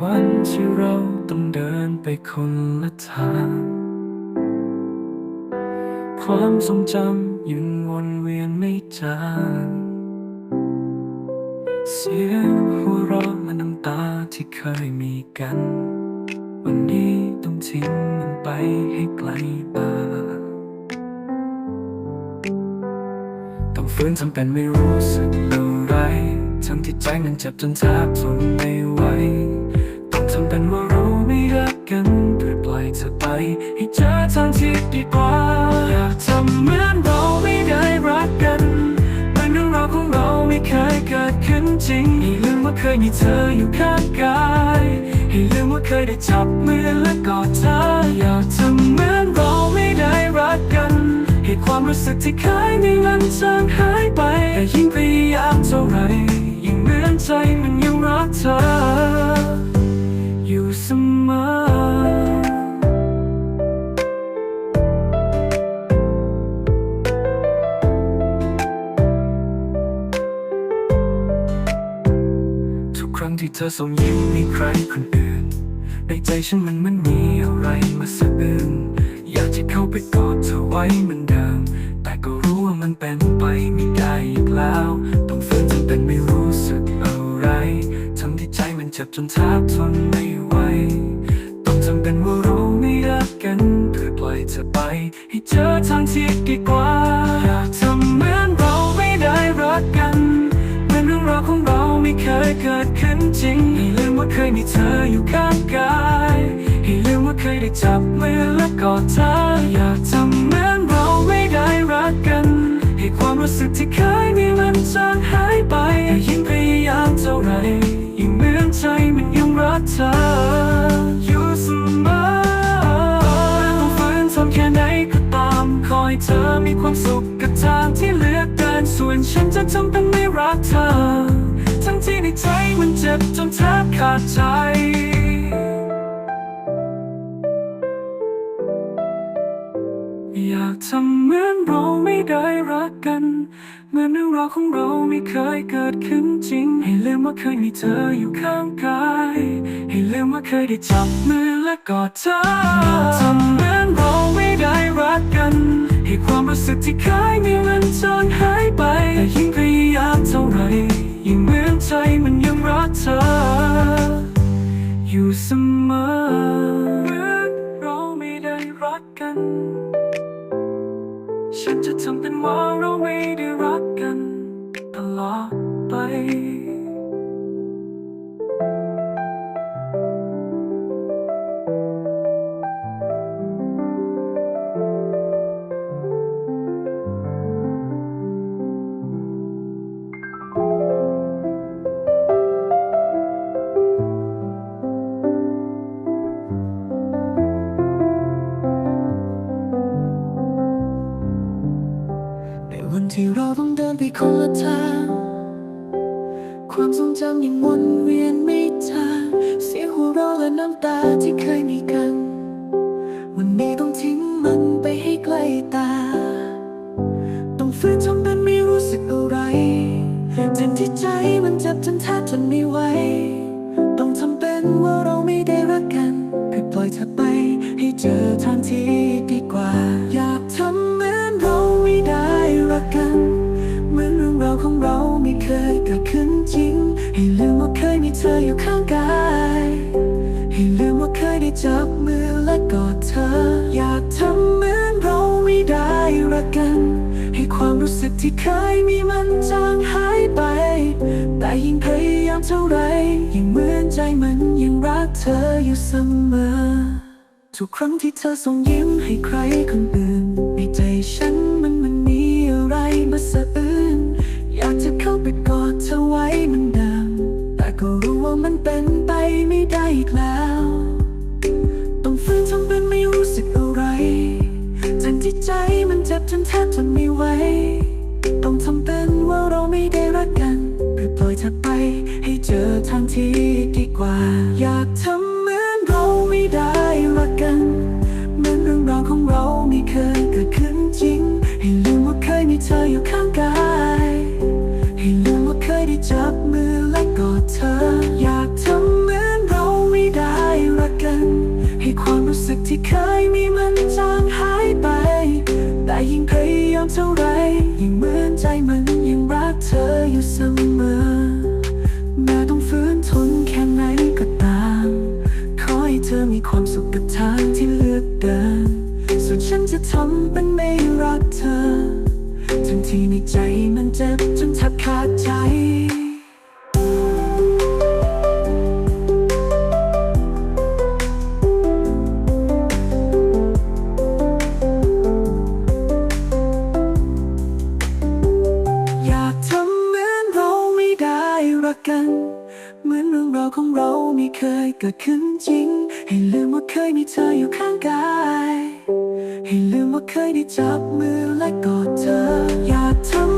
วันที่เราต้องเดินไปคนละทาง ความทรงจำยังวนเวียนไม่จางเสียงหัวเราะและน้ำตาที่เคยมีกัน วันนี้ต้องทิ้งมันไปให้ไกลบ้าต้องฟื้นทำเป็นไม่รู้สึกอะไรทั้งที่ใจมันเจ็บจนแทบทนไม่ ไหวต้องทำเป็นว่าเราไม่รักกันเพื่อปล่อยเธอไปให้เจอทางที่ดีกว่าอยากทำเหมือนเราไม่ได้รักกันเหมือนเรื่องราวของเราไม่เคยเกิดขึ้นจริงให้ลืมว่าเคยมีเธออยู่ข้างกายให้ลืมว่าเคยได้จับมือและกอดเธออยากทำเหมือนเราไม่ได้รักกันให้ความรู้สึกที่เคยมีมันจางหายไปแต่ยิ่งพยายามเท่าไหรยิ่งเหมือนใจมันยังรักเธอ มอทุกครั้งที่เธอส่งยิ้มมีใครคนอื่น ในใจฉันมันมันมีอะไรมาสะอื้นอยากจะเข้าไปกอดเธอไว้เหมือนเดิม แต่ก็รู้ว่ามันเป็นไปไม่ได้อีกแล้ว ต้องฝืนจนเป็นไม่รู้สึกอะไร ทั้งที่ใจมันเจ็บจนแทบทนไม่ไหว อทางที่ดีกว่า อยากทำเหมือนเราไม่ได้รักกันเหมือนเรื่องราวของเราไม่เคยเกิดขึ้นจริง ให้ลืมว่าเคยมีเธออยู่ข้างกาย ให้ลืมว่าเคยได้จับมือและกอดเธอ อยากทำเหมือนเราไม่ได้รักกัน ให้ความรู้สึกที่ คอยเธอมีความสุขกับทางที่เลือกเดินส่วนฉันจะทำเป็นไม่รักเธอ ทั้งที่ในใจมันเจ็บจนแทบขาดใจอยากทำเหมือนเราไม่ได้รักกัน เหมือนเรื่องราวของเราไม่เคยเกิดขึ้นจริง ให้ลืมว่าเคยมีเธออยู่ข้างกาย ให้ลืมว่าเคยได้จับมือและกอดเธอ รู้สึกที่เคยมีมันจางหายไปแต่ยิ่งพยายามเท่าไรยิ่งเหมือนใจมันยังรักเธอ อยู่เสมอเมื่อเราไม่ได้รักกัน ฉันจะทำเป็นว่าเราไม่ได้รักกัน ตลอดไป ที่เราต้องเดินไปคนละทางความทรงจำยังวนเวียนไม่จางเสียงหัวเราะและน้ำตาที่เคยมีกันวัน ทำเหมือนเราไม่ได้รักกัน ให้ความรู้สึกที่เคยมีมันจางหายไป แต่ยิ่งพยายามเท่าไร ยิ่งเหมือนใจมันยังรักเธออยู่เสมอ ทุกครั้งที่เธอส่งยิ้มให้ใครคนอื่น นเจ็บจนแทบทนไม่ไหว ต้องทำเป็นว่าเราไม่ได้รักกันเพื่อปล่อยเธอไป ให้เจอทางที่ดีกว่า อยากทำ เสมอ แม้ต้องฝืนทนแค่ไหนก็ตาม ขอให้เธอมีความสุขกับทางที่เลือกเดิน ส่วนฉันจะทำเป็นไม่รักเธอ ทั้งที่ในใจมันเจ็บจนแทบขาดใจ ข้างกาย ให้ลืมว่าเคยได้จับมือและกอดเธอ อยากทำ